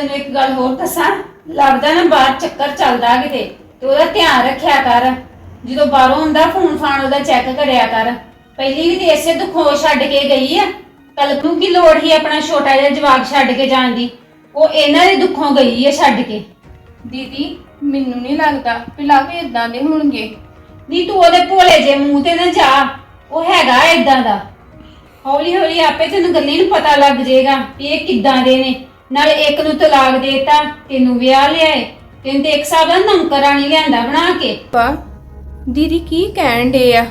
ਤੈਨੂੰ ਇੱਕ ਗੱਲ ਹੋਰ ਦੱਸਾਂ? ਲੱਗਦਾ ਨਾ ਬਾਹਰ ਚੱਕਰ ਚੱਲਦਾ ਕਿਤੇ। ਤੇ ਉਹਦਾ ਧਿਆਨ ਰੱਖਿਆ ਕਰ। ਜਦੋਂ ਬਾਹਰੋਂ ਆਉਂਦਾ ਫੋਨ ਫਾਨ ਉਹਦਾ ਚੈੱਕ ਕਰਿਆ ਕਰ। ਪਹਿਲੀ ਵੀ ਤੇ ਇਸੇ ਦੁੱਖੋਂ ਛੱਡ ਕੇ ਗਈ ਆ। ਕੱਲ ਨੂੰ ਕੀ ਲੋੜ ਹੀ ਆਪਣਾ ਛੋਟਾ ਜਿਹਾ ਜਵਾਕ ਛੱਡ ਕੇ ਜਾਣ ਦੀ? ਉਹ ਇਹਨਾਂ ਦੇ ਦੁੱਖੋਂ ਗਈ ਆ ਛੱਡ ਕੇ। ਦੀਦੀ ਮੈਨੂੰ ਨਹੀਂ ਲੱਗਦਾ ਵੀ ਲਾਵੇ ਇਦਾਂ ਦੇ ਹੋਣਗੇ। ਨਹੀਂ ਤੂੰ ਉਹਦੇ ਭੋਲੇ ਜੇ ਮੂੰਹ ਤੇ ਨਾ ਜਾ। ਉਹ ਹੈਗਾ ਇਦਾਂ ਦਾ। ਹੌਲੀ ਹੌਲੀ ਆਪੇ ਤੈਨੂੰ ਗੱਲੀ ਨੂੰ ਪਤਾ ਲੱਗ ਜਾਏਗਾ ਵੀ ਇਹ ਕਿੱਦਾਂ ਦੇ ਨੇ। ਨਾਲੇ ਇੱਕ ਨੂੰ ਤਲਾਕ ਦੇਤਾ ਤੈਨੂੰ ਵਿਆਹ ਲਿਆਏ। ਤੈਨੂੰ ਤੇ ਇੱਕ ਹਿਸਾਬ ਦਾ ਨੌਕਰਾਣੀ ਲਿਆਂਦਾ ਬਣਾ ਕੇ। ਵਾ ਦੀਦੀ ਕੀ ਕਹਿਣ ਡੇ ਆ?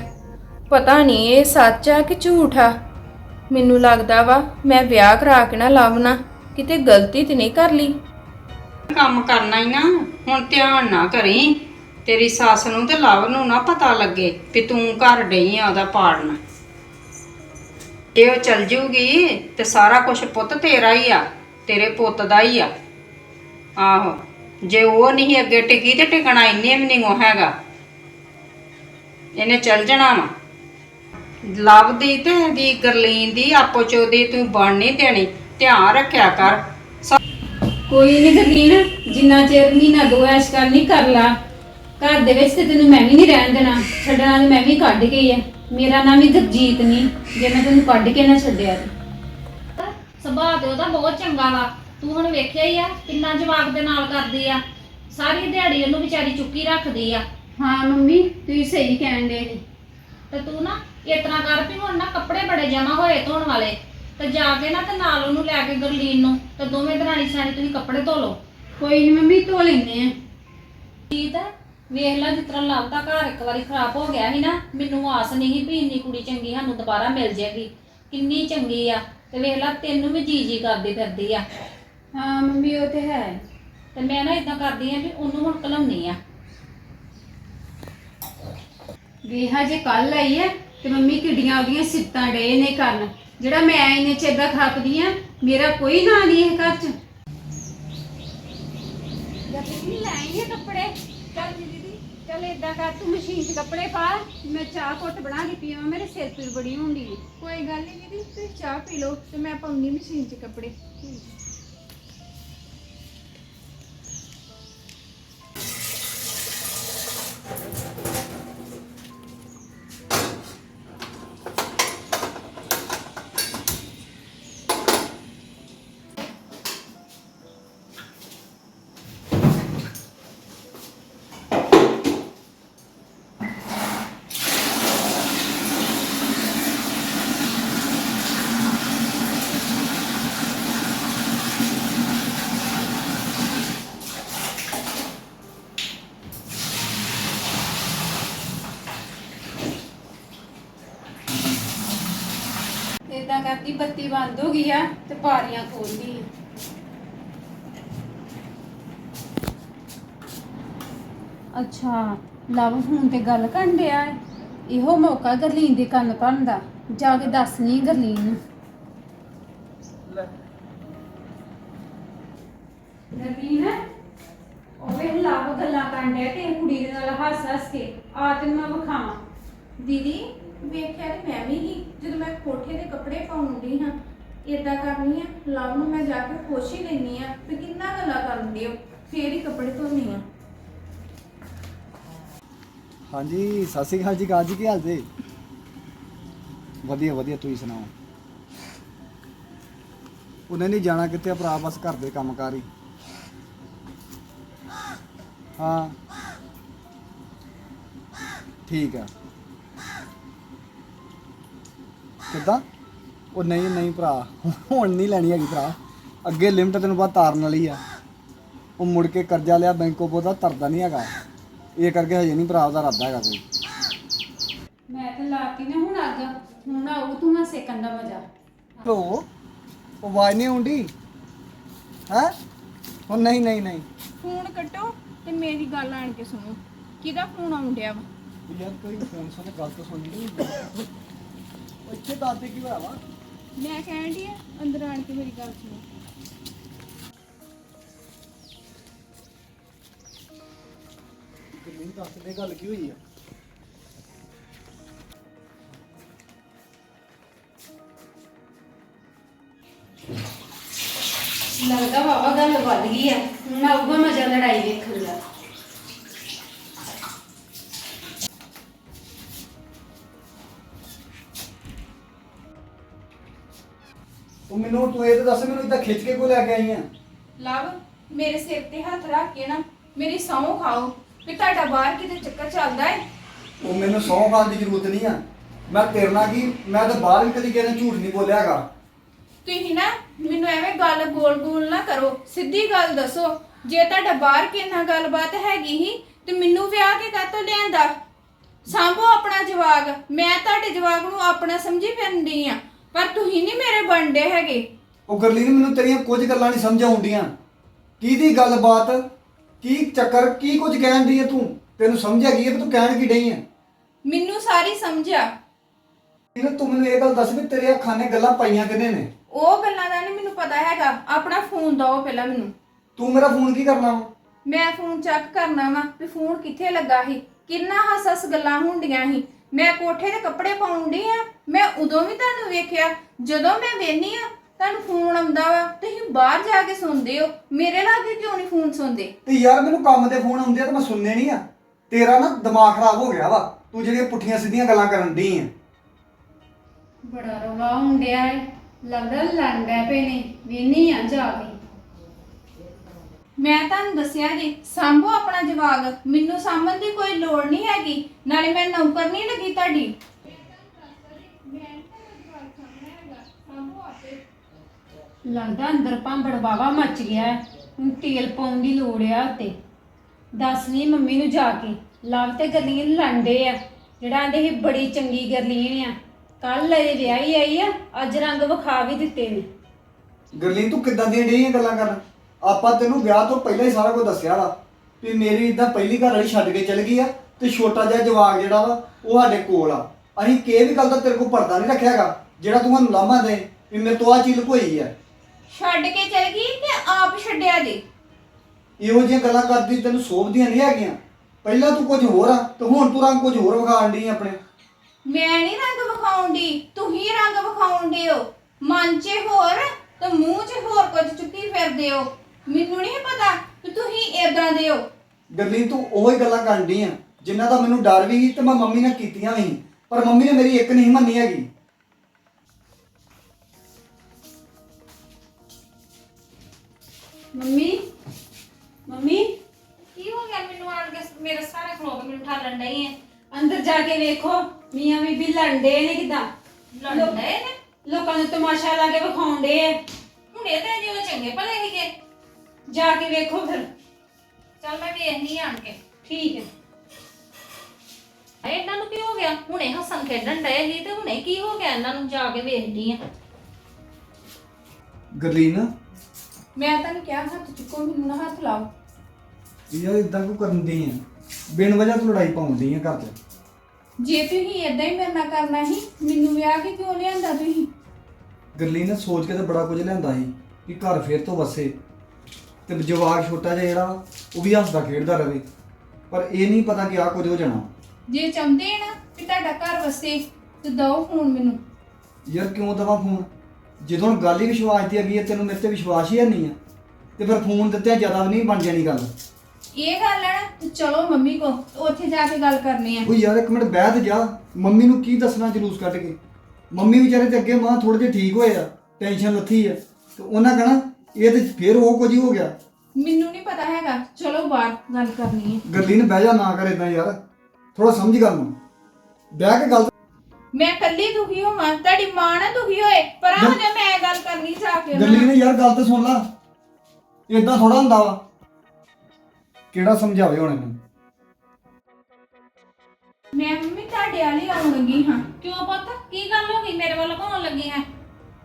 ਪਤਾ ਨਹੀਂ ਇਹ ਸੱਚ ਆ ਕਿ ਝੂਠ ਆ। ਮੈਨੂੰ ਲੱਗਦਾ ਵਾ ਮੈਂ ਵਿਆਹ ਕਰਾ ਕੇ ਨਾ ਲਾਵਣਾ ਕਿਤੇ ਗਲਤੀ ਤੇ ਨਹੀਂ ਕਰ ਲਈ। ਕੰਮ ਕਰਨਾ ਹੀ ਨਾ ਹੁਣ ਧਿਆਨ ਨਾ ਕਰੀ। ਤੇਰੀ ਸੱਸ ਨੂੰ ਤੇ ਲਵ ਨੂੰ ਨਾ ਪਤਾ ਲੱਗੇ ਵੀ ਤੂੰ ਘਰ ਡਈ ਆ ਉਹਦਾ ਪਾੜਨਾ। ਜੇ ਉਹ ਚਲ ਜੂਗੀ ਤੇ ਸਾਰਾ ਕੁਝ ਪੁੱਤ ਤੇਰਾ ਹੀ ਆ। ਤੇਰੇ ਪੁੱਤ ਦਾ ਹੀ ਆ। ਆਹੋ, ਜੇ ਉਹ ਨਹੀਂ ਅੱਗੇ ਟਿਕੀ ਤੇ ਟਿਕਣਾ, ਇੰਨੇ ਵੀ ਨਹੀਂ ਉਹ ਹੈਗਾ। ਇਹਨੇ ਚੱਲ ਜਾਣਾ ਵਾ। ਲਵ ਦੀ ਤੇ ਦੀ ਗਰਲੀਨ ਦੀ, ਆਪੋ ਚੋ ਦੀ ਤੂੰ ਬਣ ਨਹੀਂ ਦੇਣੀ। ਧਿਆਨ ਰੱਖਿਆ ਕਰ। ਕੋਈ ਨਹੀਂ ਗਰਲੀਨ, ਜਿੰਨਾ ਚਿਰ ਮਹੀਨਾ ਦੋ ਐਸ਼ ਕਰਨੀ ਕਰ ਲਾ, ਘਰ ਦੇ ਵਿੱਚ ਤੇ ਤੈਨੂੰ ਮੈਂ ਵੀ ਨਹੀਂ ਰਹਿਣ ਦੇਣਾ। ਛੱਡਣਾ ਤੇ ਮੈਂ ਵੀ ਕੱਢ ਗਈ ਆ ਮੇਰਾ ਨਾਮ ਵੀ ਜਗਜੀਤ ਨਹੀਂ ਜੇ ਮੈਂ ਤੈਨੂੰ ਕੱਢ ਕੇ ਨਾ ਛੱਡਿਆ ਤੇ। ਸੁਭਾਅ ਤੇ ਉਹਦਾ ਬਹੁਤ ਚੰਗਾ ਵਾ। ਤੂੰ ਹੁਣ ਵੇਖਿਆ ਹੀ ਆ ਕਿੰਨਾ ਜਵਾਕ ਦੇ ਨਾਲ ਕਰਦੀ ਆ। ਸਾਰੀ ਦਿਹਾੜੀ ਉਹਨੂੰ ਵਿਚਾਰੀ ਚੁੱਕੀ ਰੱਖਦੀ ਆ। ਹਾਂ ਮੰਮੀ ਤੁਸੀਂ ਸਹੀ ਕਹਿਣ ਦੇ ਜੀ। ਤੇ ਤੂੰ ਨਾ ਇਸ ਤਰ੍ਹਾਂ ਕਰ ਵੀ ਹੁਣ ਨਾ ਕੱਪੜੇ ਬੜੇ ਜਮਾ ਹੋਏ ਧੋਣ ਵਾਲੇ। ਤੇ ਜਾ ਕੇ ਨਾ ਤੇ ਨਾਲ ਉਹਨੂੰ ਲੈ ਕੇ ਗਰਲੀਨ ਨੂੰ ਤੇ ਦੋਵੇਂ ਦਰਾਣੀ ਸਾਨੀ ਤੁਸੀਂ ਕੱਪੜੇ ਧੋ ਲਓ। ਕੋਈ ਨਹੀਂ ਮੰਮੀ ਧੋ ਲੈਨੇ ਆ। ਜੀਤ ਵੇਖ ਲੈ ਜਿਸ ਤਰ੍ਹਾਂ ਲੱਭਦਾ ਘਰ ਇੱਕ ਵਾਰੀ ਖਰਾਬ ਹੋ ਗਿਆ ਸੀ ਨਾ ਮੈਨੂੰ ਆਸ ਨਹੀਂ ਵੀ ਇੰਨੀ ਕੁੜੀ ਚੰਗੀ ਸਾਨੂੰ ਦੁਬਾਰਾ ਮਿਲ ਜਾਏਗੀ। ਕਿੰਨੀ ਚੰਗੀ ਆ। ਤੇ ਵੇਖ ਲੈ ਤੈਨੂੰ ਵੀ ਜੀ ਜੀ ਕਰਦੀ ਫਿਰਦੀ ਆ। ਹਾਂ ਮੰਮੀ ਉਹ ਤੇ ਹੈ। ਤੇ ਮੈਂ ਨਾ ਇਦਾਂ ਕਰਦੀ ਆ ਵੀ ਉਹਨੂੰ ਹੁਣ ਘਲਾਉਣੀ ਆ। ਵੇਹਾ ਜੇ ਕੱਲ ਆਈ ਹੈ ਤੇ ਮੰਮੀ ਕਿੱਡੀਆਂ ਉਹਦੀਆਂ ਸਿੱਤਾਂ ਡੇ ਨੇ ਕਰਨ। ਜਿਹੜਾ ਮੈਂ ਇਹਨੇ ਚੇਦਾ ਖਾਪਦੀ ਆ ਮੇਰਾ ਕੋਈ ਨਾਂ ਨਹੀਂ ਇਹ ਘਰ ਚ। ਜਦ ਲੈ ਆਈਏ ਕੱਪੜੇ? ਚੱਲ ਦੀਦੀ ਚੱਲ ਏਦਾਂ ਕਰ, ਤੂੰ ਮਸ਼ੀਨ 'ਚ ਕੱਪੜੇ ਪਾ, ਮੈਂ ਚਾਹ ਘੁੱਟ ਬਣਾ ਕੇ ਪੀਵਾਂ, ਮੇਰੇ ਸਿਰ ਪੀੜ ਬੜੀ ਹੁੰਦੀ ਹੈ ਕੋਈ ਗੱਲ ਨਹੀਂ ਦੀਦੀ, ਤੁਸੀਂ ਚਾਹ ਪੀ ਲਓ ਤੇ ਮੈਂ ਪਾਉਣੀ ਮਸ਼ੀਨ 'ਚ ਕੱਪੜੇ। ਕਰਦੀ ਬੱਤੀ ਬੰਦ ਹੋ ਗਈ ਆ ਤੇ ਪਾਰੀਆਂ ਖੋਲਦੀ ਆ। ਅੱਛਾ ਲਵ ਹੁਣ ਤੇ ਗੱਲ ਕਰਨ ਡਿਆ ਹੈ ਇਹੋ ਮੌਕਾ ਗਰਲੀਨ ਦੇ ਕੰਨ ਭਰਨ ਦਾ ਜਾ ਕੇ ਦੱਸਣੀ ਗਰਲੀਨ ਨੂੰ। ਉਹ ਵੇ ਲਵ ਗੱਲਾਂ ਕਰਨ ਡਿਆ ਤੇ ਇਹ ਕੁੜੀ ਦੇ ਨਾਲ ਹੱਸ ਹੱਸ ਕੇ ਆ ਤੇ ਮੈਂ ਵਿਖਾਵਾਂ। ਦੀਦੀ ਵੇਖਿਆ ਤੇ ਮੈਂ ਵੀ ਹੀ, ਜਦੋਂ ਮੈਂ ਕੋਠੇ ਦੇ ਕੱਪੜੇ ਪਾਉਂਦੀ ਹਾਂ, ਏਦਾਂ ਕਰਨੀ ਆ, ਲਵ ਨੂੰ ਮੈਂ ਜਾ ਕੇ ਪੁੱਛ ਹੀ ਲੈਣੀ ਆ ਵੀ ਕਿੰਨਾ ਗੱਲਾਂ ਕਰਨ ਦਿਓ ਫੇਰ ਹੀ ਕੱਪੜੇ ਧੋਣੀ ਆ ਹਾਂਜੀ, ਸਤਿ ਸ਼੍ਰੀ ਅਕਾਲ ਜੀ ਕਾਜ ਜੀ, ਕੀ ਹਾਲ ਜੀ? ਵਧੀਆ ਵਧੀਆ, ਤੁਸੀਂ ਸੁਣਾਓ? ਉਹਨੇ ਨਹੀਂ ਜਾਣਾ ਕਿਤੇ ਆ ਭਰਾ ਬਸ ਘਰ ਦੇ ਕੰਮਕਾਰ ਹੀ। ਹਾਂ। ਠੀਕ ਆ। ਕਿੱਦਾਂ? ਉਹ ਨਹੀਂ ਨਹੀਂ ਭਰਾ ਹੁਣ ਨਹੀਂ ਲੈਣੀ ਹੈਗੀ ਭਰਾ। ਅੱਗੇ ਲਿਮਟ ਤੈਨੂੰ ਬਾਅਦ ਤਾਰਨ ਵਾਲੀ ਆ। ਉਹ ਮੁੜ ਕੇ ਕਰਜ਼ਾ ਲਿਆ ਬੈਂਕੋਂ ਬਹੁਤਾ ਤਰਦਾ ਨਹੀਂ ਹੈਗਾ। ਇਹ ਕਰਕੇ ਹਜੇ ਨਹੀਂ ਭਰਾ ਉਹਦਾ ਰੱਦਾ ਹੈਗਾ ਕੋਈ। ਮੈਂ ਤੇ ਲਾਤੀ ਨੇ ਹੁਣ ਅੱਗ। ਹੁਣ ਆਉ ਤੂੰ ਮੈਂ ਸੇਕਣ ਦਾ ਮਜ਼ਾ। ਲੋ ਉਹ ਆਵਾਜ਼ ਨਹੀਂ ਆਉਂਦੀ? ਹੈ? ਉਹ ਨਹੀਂ ਨਹੀਂ ਨਹੀਂ। ਫੋਨ ਕੱਟੋ ਤੇ ਮੇਰੀ ਗੱਲ ਆਣ ਕੇ ਸੁਣੋ। ਕਿਹਦਾ ਫੋਨ ਆਉਣ ਡਿਆ ਵਾ? ਯਾਰ ਕੋਈ ਫੋਨ ਸੁਣ ਗੱਲ ਤਾਂ ਸੁਣ ਲਈ ਇੱਥੇ ਦਾਦੇ ਕੀ ਹੋਇਆ ਵਾ? ਮੈਂ ਕਹਿਣ ਡਈ ਆ ਅੰਦਰ ਆਣ ਕੇ ਮੇਰੀ ਗੱਲ ਸੁਣੋ। ਮੈਨੂੰ ਦੱਸ ਦੇ ਗੱਲ ਕੀ ਹੋਈ ਆ? ਲੱਗਦਾ ਵਾਵਾ ਗੱਲ ਵੱਧ ਗਈ ਆ ਹੁਣ ਆਊਗਾ ਮਜ਼ਾ ਲੜਾਈ ਵੇਖਣ ਦਾ। ਤੂੰ ਮੈਨੂੰ ਤੂੰ ਇਹ ਤਾਂ ਦੱਸ ਮੈਨੂੰ ਇਦਾਂ ਖਿੱਚ ਕੇ ਕੋ ਲੈ ਕੇ ਆਈ ਆ? ਲਵ ਮੇਰੇ ਸਿਰ ਤੇ ਹੱਥ ਰੱਖ ਕੇ ਨਾ ਮੇਰੀ ਸਹੁੰ ਖਾਓ ਵੀ ਤੁਹਾਡਾ ਬਾਹਰ ਕਿਤੇ ਚੱਕਰ ਚੱਲਦਾ ਹੈ ਉਹ ਮੈਨੂੰ ਸੌ ਖਾਣ ਦੀ ਜ਼ਰੂਰਤ ਨਹੀਂ ਆ। ਮੈਂ ਤੇਰੇ ਨਾਲ ਕੀ ਮੈਂ ਤਾਂ ਬਾਹਰ ਵੀ ਕਦੀ ਕਿਸੇ ਨੇ ਝੂਠ ਨਹੀਂ ਬੋਲਿਆ ਹੈਗਾ। ਤੁਸੀਂ ਨਾ ਮੈਨੂੰ ਐਵੇਂ ਗੱਲ ਗੋਲ-ਗੋਲ ਨਾ ਕਰੋ ਸਿੱਧੀ ਗੱਲ ਦੱਸੋ। ਜੇ ਤੁਹਾਡਾ ਬਾਹਰ ਕਿੰਨਾ ਗੱਲਬਾਤ ਹੈਗੀ ਹੀ ਤੇ ਮੈਨੂੰ ਵਿਆਹ ਕੇ ਕਾਤੋਂ ਲਿਆਂਦਾ? ਸਾਂਭੋ ਆਪਣਾ ਜਵਾਗ ਮੈਂ ਤੁਹਾਡੇ ਜਵਾਗ ਨੂੰ ਆਪਣਾ ਸਮਝੀ ਫਿਰਦੀ ਆ। ਪਰ ਤੁਸੀਂ ਨਹੀਂ ਮੇਰੇ ਬੰਦੇ ਹੈਗੇ। ਉਹ ਗਰਲੀ ਨੇ ਮੈਨੂੰ ਤੇਰੀਆਂ ਕੁਝ ਗੱਲਾਂ ਨਹੀਂ ਸਮਝ ਆਉਂਦੀਆਂ ਕਿਹਦੀ ਗੱਲਬਾਤ? ਕੀ ਚੱਕਰ? ਕੀ ਕੁਝ ਕਹਿਣ ਦੀ ਹੈ ਤੂੰ? ਤੈਨੂੰ ਸਮਝ ਆ ਗਈ ਹੈ ਵੀ ਤੂੰ ਕਹਿਣ ਕੀ ਡਈ ਹੈ ਮੈਨੂੰ ਸਾਰੀ ਸਮਝਿਆ ਇਹਨੇ ਤੂੰ ਮੈਨੂੰ ਇਹ ਗੱਲ ਦੱਸ ਵੀ ਤੇਰੇ ਅੱਖਾਂ ਨੇ ਗੱਲਾਂ ਪਾਈਆਂ ਕਿਹਨੇ ਨੇ? ਉਹ ਗੱਲਾਂ ਦਾ ਨਹੀਂ ਮੈਨੂੰ ਪਤਾ ਹੈਗਾ। ਆਪਣਾ ਫੋਨ ਦਿਓ ਪਹਿਲਾਂ ਮੈਨੂੰ। ਤੂੰ ਮੇਰਾ ਫੋਨ ਕੀ ਕਰਨਾ ਵਾ? ਮੈਂ ਫੋਨ ਚੈੱਕ ਕਰਨਾ ਵਾ ਵੀ ਫੋਨ ਕਿੱਥੇ ਲੱਗਾ ਸੀ? ਕਿੰਨਾ ਹੱਸ-ਹੱਸ ਗੱਲਾਂ ਹੁੰਦੀਆਂ ਸੀ? ਮੈਂ ਕੋਠੇ ਦੇ ਕੱਪੜੇ ਪਾਉਂਦੀ ਆ ਮੈਂ ਉਦੋਂ ਵੀ ਤੁਹਾਨੂੰ ਵੇਖਿਆ ਜਦੋਂ ਮੈਂ ਵੇਹਨੀ ਆ ਤੁਹਾਨੂੰ ਫੋਨ ਆਉਂਦਾ ਵਾ ਤੁਸੀਂ ਬਾਹਰ ਜਾ ਕੇ ਸੁਣਦੇ ਹੋ ਮੇਰੇ ਲਾਗੇ ਕਿਉਂ ਨਹੀਂ ਫੋਨ ਸੁਣਦੇ? ਤੇ ਯਾਰ ਮੈਨੂੰ ਕੰਮ ਦੇ ਫੋਨ ਆਉਂਦੇ ਆ ਤੇ ਮੈਂ ਸੁਣਨੇ ਨਹੀਂ ਆ। ਤੇਰਾ ਨਾ ਦਿਮਾਗ ਖਰਾਬ ਹੋ ਗਿਆ ਵਾ ਤੂੰ ਜਿਹੜੀਆਂ ਪੁੱਠੀਆਂ ਸਿੱਧੀਆਂ ਗੱਲਾਂ ਕਰਨ ਦੀ ਆ। ਬੜਾ ਰੌਲਾ ਹੁੰਦਿਆ ਹੈ ਲੱਗਦਾ ਲੰਡਾ ਪਏ ਨੇ ਵੇਨੀ ਆ ਜਾ ਕੇ। ਮੈਂ ਤੁਹਾਨੂੰ ਦੱਸਿਆ ਜੀ ਸਾਂਭੋ ਆਪਣਾ ਜਵਾਗ ਮੈਨੂੰ ਸਾਂਭਣ ਦੀ ਕੋਈ ਲੋੜ ਨਹੀਂ ਹੈਗੀ ਨਾਲੇ ਮੈਂ ਨੌਕਰ ਨਹੀਂ ਲੱਗੀ ਤੁਹਾਡੀ। ਲੱਗਦਾ ਅੰਦਰ ਭਾਂਬੜ ਬਾਵਾ ਮੱਚ ਗਿਆ ਹੈ। ਹੁਣ ਤੇਲ ਪਾਉਣ ਦੀ ਲੋੜ ਆ ਤੇ ਦੱਸ ਨਹੀਂ ਮੰਮੀ ਨੂੰ ਜਾ ਕੇ ਲਵ ਤੇ ਗਰਲੀਨ ਲੰਡੇ ਆ ਜਿਹੜਾ ਆਂਦੇ ਸੀ ਬੜੀ ਚੰਗੀ ਗਰਲੀਨ ਆ। ਕੱਲ ਇਹ ਵਿਆਹੀ ਆਈ ਆ ਅੱਜ ਰੰਗ ਵਿਖਾ ਵੀ ਦਿੱਤੇ ਨੇ। ਗਰਲੀਨ ਤੂੰ ਕਿੱਦਾਂ ਦੀਆਂ ਡਈਆਂ ਗੱਲਾਂ ਕਰਨ? ਆਪਾਂ ਤੈਨੂੰ ਵਿਆਹ ਤੋਂ ਪਹਿਲਾਂ ਹੀ ਸਾਰਾ ਕੁਝ ਦੱਸਿਆ ਵਾ ਵੀ ਮੇਰੀ ਇਦਾਂ ਪਹਿਲੀ ਘਰ ਵਾਲੀ ਛੱਡ ਕੇ ਚਲ ਗਈ ਆ ਤੇ ਛੋਟਾ ਜਿਹਾ ਜਵਾਕ ਜਿਹੜਾ ਵਾ ਉਹ ਸਾਡੇ ਕੋਲ ਆ। ਅਸੀਂ ਕਿਸੇ ਵੀ ਗੱਲ ਦਾ ਤੇਰੇ ਕੋਲ ਪਰਦਾ ਨਹੀਂ ਰੱਖਿਆਗਾ ਜਿਹੜਾ ਤੂੰ ਸਾਨੂੰ ਲਾਮਾ ਦੇ ਵੀ ਮੇਰੇ ਤੋਂ ਆ ਚੀਜ਼ ਲੁਕੋਈ ਆ। ਛੱਡ ਕੇ ਚਲ ਗਈ ਤੇ ਆਪ ਛੱਡਿਆ ਜੀ। ਇਹੋ ਜਿਹੀਆਂ ਗੱਲਾਂ ਕਰਦੀ ਤੈਨੂੰ ਸੋਭਦੀਆਂ ਨਹੀਂ ਹੈਗੀਆਂ। ਪਹਿਲਾਂ ਤੂੰ ਕੁਝ ਹੋਰ ਆ ਤੇ ਹੁਣ ਤੂੰ ਰੰਗ ਕੁਝ ਹੋਰ ਵਿਖਾਣ ਡਈ ਆਪਣੇ। ਮੈਂ ਨਹੀਂ ਰੰਗ ਵਿਖਾਉਂਦੀ ਤੂੰ ਹੀ ਰੰਗ ਵਿਖਾਉਂਦੇ ਹੋ। ਮਨ 'ਚ ਹੋਰ ਤੇ ਮੂੰਹ 'ਚ ਹੋਰ ਕੁਝ ਚੁੱਕੀ ਫਿਰਦੇ ਹੋ। ਮੈਨੂੰ ਨਹੀਂ ਪਤਾ ਕਿ ਤੁਸੀਂ ਏਦਾਂ ਦੇ ਹੋ। ਗਰਲੀਨ ਤੂੰ ਉਹੀ ਗੱਲਾਂ ਕਰਨ ਡਈ ਆ। ਜਿਨ੍ਹਾਂ ਦਾ ਮੈਨੂੰ ਡਰ ਵੀ ਸੀ ਤੇ ਮੈਂ ਮੰਮੀ ਨਾਲ ਕੀਤੀਆਂ ਵੀ ਸੀ। ਪਰ ਮੰਮੀ ਨੇ ਮੇਰੀ ਇੱਕ ਨਹੀਂ ਮੰਨੀ ਹੈਗੀ। Mummy mummy. ਕੀ ਹੋ ਗਿਆ ਮੈਨੂੰ ਆਣ ਕੇ? ਮੇਰੇ ਸਾਰੇ ਖਲੋ ਕੇ ਮੈਨੂੰ ਠਾਲਣ ਨਹੀਂ ਹੈ ਅੰਦਰ ਜਾ ਕੇ ਵੇਖੋ ਮੀਆਂ ਬੀਬੀ ਲੰਡੇ ਨੇ ਕਿਦਾਂ? ਲੜਨ ਡਏ ਨੇ? ਲੋਕਾਂ ਨੂੰ ਤਮਾਸ਼ਾ ਲਾ ਕੇ ਵਿਖਾਉਂਦੇ ਆ। ਹੁਣ ਇਹ ਤੇ ਜਿਵੇਂ ਚੰਗੇ ਭਲੇ ਸੀਗੇ। ਜਾ ਕੇ ਵੇਖੋ ਫਿਰ। ਚੱਲ ਮੈਂ ਵੇਖਨੀ ਆਣ ਕੇ। ਠੀਕ ਹੈ। ਇਹ ਇਹਨਾਂ ਨੂੰ ਕੀ ਹੋ ਗਿਆ? ਹੁਣੇ ਹੱਸਣ ਖੇਡਣ ਡਏ ਸੀ ਤੇ ਹੁਣੇ ਕੀ ਹੋ ਗਿਆ ਇਹਨਾਂ ਨੂੰ ਜਾ ਕੇ ਵੇਖਦੀ ਆ। ਗਰਲੀਨ ਮੈਂ ਤੁਹਾਨੂੰ ਕਿਹਾ ਹੱਥ ਚੁੱਕੋ ਮੈਨੂੰ ਨਾ ਹੱਥ ਲਾਓ। ਯਾਰ ਇਦਾਂ ਕਿਉਂ ਕਰਨ ਦੀ ਆ? ਬਿਨ ਵਜ੍ਹਾ ਤੂੰ ਲੜਾਈ ਪਾਉਂਦੀ ਆ ਘਰ 'ਚ। ਜੇ ਤੁਸੀਂ ਏਦਾਂ ਹੀ ਮੇਰੇ ਨਾਲ ਕਰਨਾ ਸੀ ਮੈਨੂੰ ਵਿਆਹ ਕੇ ਕਿਉਂ ਲਿਆਂਦਾ ਤੁਸੀਂ? ਗਰਲੀਨ ਨੇ ਸੋਚ ਕੇ ਤੇ ਬੜਾ ਕੁਝ ਲਿਆਂਦਾ ਸੀ ਕਿ ਘਰ ਫੇਰ ਤੋਂ ਵਸੇ। ਤੇ ਜਵਾਕ ਛੋਟਾ ਜਿਹਾ ਜਿਹੜਾ ਉਹ ਵੀ ਹੱਸਦਾ ਖੇਡਦਾ ਰਵੇ। ਪਰ ਇਹ ਨਹੀਂ ਪਤਾ ਕਿ ਆ ਕੁਝ ਹੋ ਜਾਣਾ। ਜੇ ਚਾਹੁੰਦੇ ਨਾ ਕਿ ਤੁਹਾਡਾ ਘਰ ਵਸੇ ਤੇ ਦਿਓ ਫੋਨ ਮੈਨੂੰ। ਯਾਰ ਕਿਉਂ ਦਵਾ ਫੋਨ? ਜਦੋਂ ਹੁਣ ਗੱਲ ਹੀ ਵਿਸ਼ਵਾਸ ਦੀ ਹੈਗੀ ਹੈ ਤੈਨੂੰ ਮੇਰੇ ਤੇ ਵਿਸ਼ਵਾਸ ਹੀ ਹੈ ਨਹੀਂ ਆ। ਤੇ ਫਿਰ ਫੋਨ ਦਿੱਤੇ ਜ਼ਿਆਦਾ ਨਹੀਂ ਬਣ ਜਾਣੀ ਗੱਲ। ਇਹ ਗੱਲ ਹੈ ਨਾ ਤੇ ਚਲੋ ਮੰਮੀ ਕੋ ਉੱਥੇ ਜਾ ਕੇ ਗੱਲ ਕਰਨੀ ਆ। ਉਹ ਯਾਰ ਇੱਕ ਮਿੰਟ ਬਹਿ ਤੇ ਜਾ। ਮੰਮੀ ਨੂੰ ਕੀ ਦੱਸਣਾ ਜਲੂਸ ਕੱਢ ਕੇ? ਮੰਮੀ ਵਿਚਾਰੇ ਤੇ ਅੱਗੇ ਮਾਂ ਥੋੜੇ ਜਿਹਾ ਠੀਕ ਹੋਏ ਆ ਟੈਨਸ਼ਨ ਲੱਥੀ ਆ। ਤੇ ਉਹਨਾਂ ਕਹਣਾ ਇਹ ਤੇ ਫੇਰ ਉਹ ਕੁਝ ਹੀ ਹੋ ਗਿਆ। ਮੈਨੂੰ ਨਹੀਂ ਪਤਾ ਹੈਗਾ। ਚਲੋ ਬਾਹਰ ਗੱਲ ਕਰਨੀ ਹੈ। ਗਰਲੀਨ ਬਹਿ ਜਾ ਨਾ ਕਰ ਇਦਾਂ ਯਾਰ। ਥੋੜਾ ਸਮਝ ਗੱਲ ਨੂੰ। ਬਹਿ ਕੇ ਗੱਲ ਮੈਂ ਕੱਲੀ ਦੁਖੀ ਹੋਵਾਂ ਤੁਹਾਡੀ ਮਾਂ ਨਾ ਦੁਖੀ ਹੋਏ। ਪਰ ਆ ਜੇ ਮੈਂ ਗੱਲ ਕਰਨੀ ਜਾ ਕੇ ਨਾਲ। ਗਰਲੀਨ ਯਾਰ ਗੱਲ ਤੇ ਸੁਣ ਲਾ। ਇਦਾਂ ਥੋੜਾ ਹੁੰਦਾ ਵਾ। ਕਿਹੜਾ ਸਮਝਾਵੇ ਹੁਣ ਇਹਨੂੰ? ਮੈਂ ਮੰਮੀ ਤੁਹਾਡੇ ਵਾਲੀ ਆਉਣ ਲੱਗੀ ਹਾਂ। ਕਿਉਂ ਪੁੱਤ? ਕੀ ਗੱਲ ਹੋ ਗਈ? ਮੇਰੇ ਵੱਲ ਘੁੰਮਣ ਲੱਗੀ ਹੈ।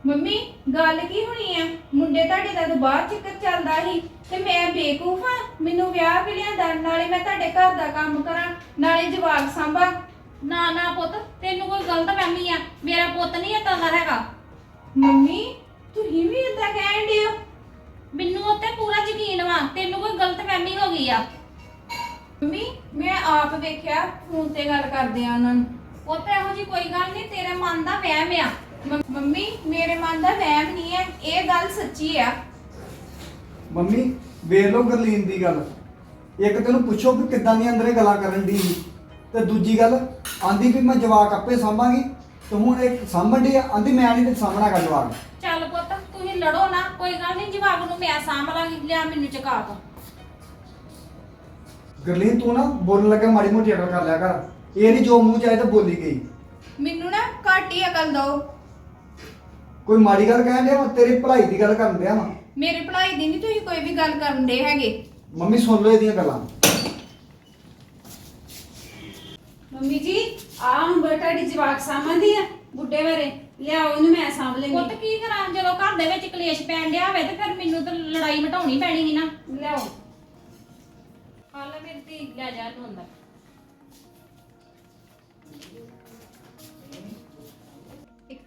ਮੰਮੀ ਗੱਲ ਕੀ ਹੋਣੀ ਆ? ਮੁੰਡੇ ਤੁਹਾਡੇ ਦਾ ਤਾਂ ਬਾਹਰ ਚੱਕਰ ਚੱਲਦਾ ਸੀ ਤੇ ਮੈਂ ਬੇਕੂਫ ਹਾਂ ਮੈਨੂੰ ਵਿਆਹ ਵੀ ਲਿਆਂਦਾ ਨਾਲੇ ਮੈਂ ਤੁਹਾਡੇ ਘਰ ਦਾ ਕੰਮ ਕਰਾਂ ਨਾਲੇ ਜਵਾਕ ਸੰਭਾ। ਨਾ ਨਾ ਪੁੱਤ ਤੈਨੂੰ ਕੋਈ ਗਲਤ ਫਹਿਮੀ ਆ। ਮੇਰਾ ਪੁੱਤ ਨਹੀਂ ਏਦਾਂ ਦਾ ਹੈਗਾ। ਮੰਮੀ ਤੁਸੀਂ ਵੀ ਇਦਾਂ ਕਹਿਣ ਦਿਓ ਮੈਨੂੰ ਉੱਤੇ ਪੂਰਾ ਯਕੀਨ ਵਾ ਤੈਨੂੰ ਕੋਈ ਗਲਤ ਫਹਿਮੀ ਹੋ ਗਈ ਆ। ਮੰਮੀ ਮੈਂ ਆਪ ਵੇਖਿਆ ਫੋਨ ਤੇ ਗੱਲ ਕਰਦੇ ਆ ਉਹਨਾਂ ਨੂੰ। ਉੱਤੇ ਇਹੋ ਜੀ ਕੋਈ ਗੱਲ ਨਹੀਂ ਤੇਰੇ ਮਨ ਦਾ ਵਹਿਮ ਆ। ਮ- ਮੰਮੀ ਮੇਰੇ ਮਨ ਦਾ ਵਹਿਮ ਨਹੀਂ ਹੈ ਇਹ ਗੱਲ ਸੱਚੀ ਆ। ਮੰਮੀ ਵੇਖ ਲਓ ਗਰਲੀਨ ਦੀ ਗੱਲ। ਇੱਕ ਤੈਨੂੰ ਪੁੱਛੋ ਕਿ ਕਿੱਦਾਂ ਦੀਆਂ ਅੰਦਰੇ ਗੱਲਾਂ ਕਰਨ ਦੀ ਤੇ ਦੂਜੀ ਗੱਲ ਆਂਦੀ ਵੀ ਮੈਂ ਜਵਾਕ ਆਪੇ ਸਾਂਭਾਂਗੀ ਤੇ ਹੁਣ ਇੱਕ ਸਾਂਭਣ ਦੀ ਆਂਦੀ ਮੈਂ ਨਹੀਂ ਤੇ ਸਾਂਭਣਾ ਕਰ ਜਵਾਕ। ਚੱਲ ਪੁੱਤ ਤੁਸੀਂ ਲੜੋ ਨਾ ਕੋਈ ਗੱਲ ਨਹੀਂ ਜਵਾਬ ਨੂੰ ਮੈਂ ਸਾਂਭ ਲਾਂਗੀ ਲਿਆ ਮੈਨੂੰ ਚਕਾ ਦੋ ਗਰਲੀਨ ਤੂੰ ਨਾ ਬੋਲਣ ਲੱਗਾ ਮਾੜੀ ਮੋਟੀ ਅਕਲ ਕਰ ਲਿਆ ਕਰ। ਇਹ ਨਹੀਂ ਜੋ ਮੂੰਹ ਚ ਆਏ ਤਾਂ ਬੋਲੀ ਗਈ। ਮੈਨੂੰ ਨਾ ਘੱਟ ਹੀ ਅਕਲ ਦਿਓ। ਕੋਈ ਮਾੜੀ ਗੱਲ ਕਹਿਣ ਡਿਆ ਮੈਂ ਤੇਰੀ ਭਲਾਈ ਦੀ ਗੱਲ ਕਰਨ ਡਿਆ ਵਾਂ। ਮੇਰੇ ਭਲਾਈ ਦੀ ਨਹੀਂ ਤੁਸੀਂ ਕੋਈ ਵੀ ਗੱਲ ਕਰਨ ਦੇ ਹੈਗੇ। ਮੰਮੀ ਸੁਣ ਲਓ ਇਹਦੀਆਂ ਗੱਲਾਂ। ਮੰਮੀ ਜੀ ਆ ਹੁਣ ਬੜਾ ਤੁਹਾਡੀ ਜਵਾਕ ਸਾਂਭਦੀ ਆ ਬੁੱਢੇ ਬਾਰੇ। ਲਿਆਓ ਇਹਨੂੰ ਮੈਂ ਸਾਂਭ ਲੈਂਦੀ। ਪੁੱਤ ਕੀ ਕਰਾਂ? ਜਦੋਂ ਘਰ ਦੇ ਵਿੱਚ ਕਲੇਸ਼ ਪੈਣ ਡਿਆ ਹੋਵੇ ਤੇ ਫਿਰ ਮੈਨੂੰ ਤਾਂ ਲੜਾਈ ਮਟਾਉਣੀ ਪੈਣੀ ਸੀ ਨਾ। ਲਿਆਓ। ਹਾਲ ਮੇਰੀ ਧੀ ਲੈ ਜਾ ਤੂੰ ਅੰਦਰ।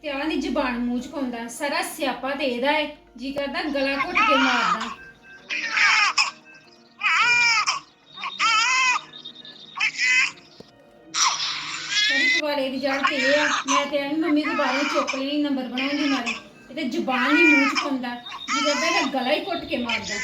ਤੇ ਆਹ ਦੀ ਜ਼ਬਾਨ ਮੂੰਹ ਚ ਪਾਉਂਦਾ, ਸਾਰਾ ਸਿਆਪਾ ਤੇ ਇਹਦਾ ਏ, ਜੀ ਕਰਦਾ ਗਲਾ ਘੁੱਟ ਕੇ ਮਾਰਦਾ। ਸਾਰੀ ਪਵਾੜੇ ਦੀ ਜੜ ਤੇ ਇਹ ਆ, ਮੈਂ ਤੇ ਆਈ ਮੰਮੀ ਦੇ ਬਾਰੇ ਚੁੱਕ ਲਈ ਨੰਬਰ ਬਣਾਉਂਦੀ ਮਾਰੇ। ਇਹ ਤੇ ਜ਼ਬਾਨ ਹੀ ਮੂੰਹ ਚ ਪਾਉਂਦਾ, ਜੀ ਕਰਦਾ ਇਹਦਾ ਗਲਾ ਹੀ ਘੁੱਟ ਕੇ ਮਾਰਦਾ।